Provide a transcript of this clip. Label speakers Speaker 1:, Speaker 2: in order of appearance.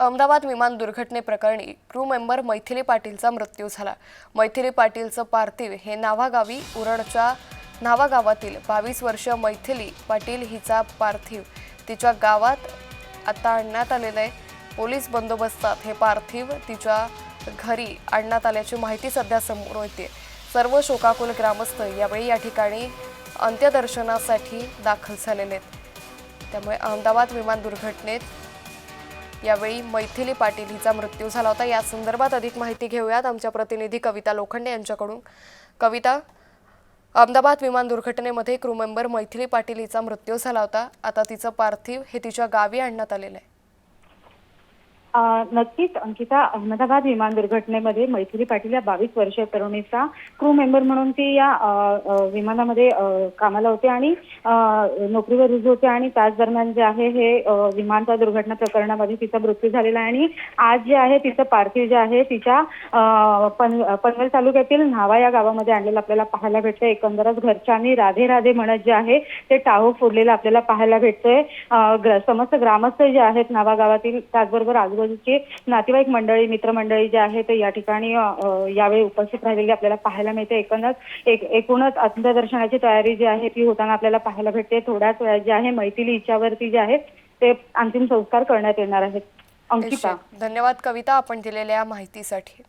Speaker 1: अहमदाबाद विमान दुर्घटनेप्रकरणी crew member Maithili पाटीलचा मृत्यू झाला. मैथिली पाटीलचं पार्थिव हे नाव्हागावी उरणच्या नावागावातील बावीस वर्ष मैथिली पाटील हिचा पार्थिव. तिच्या गावात आता आणण्यात आलेलं आहे पोलीस बंदोबस्तात हे पार्थिव तिच्या घरी आणण्यात आल्याची माहिती सध्या समोर येते. सर्व शोकाकुल ग्रामस्थ यावेळी या ठिकाणी अंत्यदर्शनासाठी दाखल झालेले आहेत. त्यामुळे अहमदाबाद विमान दुर्घटनेत यावेळी मैथिली पाटील हिचा मृत्यू झाला होता. या संदर्भात अधिक माहिती घेऊयात आमच्या प्रतिनिधी कविता लोखंडे यांच्याकडून. कविता अहमदाबाद विमान दुर्घटनेमध्ये क्रू मेंबर मैथिली पाटील हिचा मृत्यू झाला होता. आता तिचं पार्थिव हे तिच्या गावी आणण्यात आलेलं आहे.
Speaker 2: नक्कीच अंकिता अहमदाबाद विमान दुर्घटनेमध्ये मैथिली पाटील या बावीस वर्षीय तरुणीचा क्रू मेंबर म्हणून ती या विमानामध्ये कामाला होते आणि नोकरीवर रुजू होते आणि त्याच दरम्यान जे आहे हे विमानचा दुर्घटना प्रकरणामध्ये तिचा मृत्यू झालेला आहे आणि आज जे आहे तिचं पार्थिव जे आहे तिच्या पन पनवेल तालुक्यातील न्हावा या गावामध्ये आणलेलं आपल्याला पाहायला भेटतं एकंदरच घरच्यांनी राधे राधे म्हणत जे आहे ते टाहो फोडलेलं आपल्याला पाहायला भेटतंय. समस्त ग्रामस्थ जे आहेत न्हावा गावातील त्याचबरोबर आजूबाजूचे नातेवाईक मंडळी मित्रमंडळी जे आहे ते या ठिकाणी यावेळी उपस्थित राहिलेली आपल्याला पाहायला मिळते. एकंदर एक एकूणच अंत्यदर्शनाची तयारी जी आहे ती होताना आपल्याला पाहायला भेटते. थोड्याच वेळात जे आहे मैथिली हिच्यावरती जे आहेत ते अंतिम संस्कार करण्यात येणार आहेत. अंकिता.
Speaker 1: धन्यवाद कविता आपण दिलेल्या माहितीसाठी.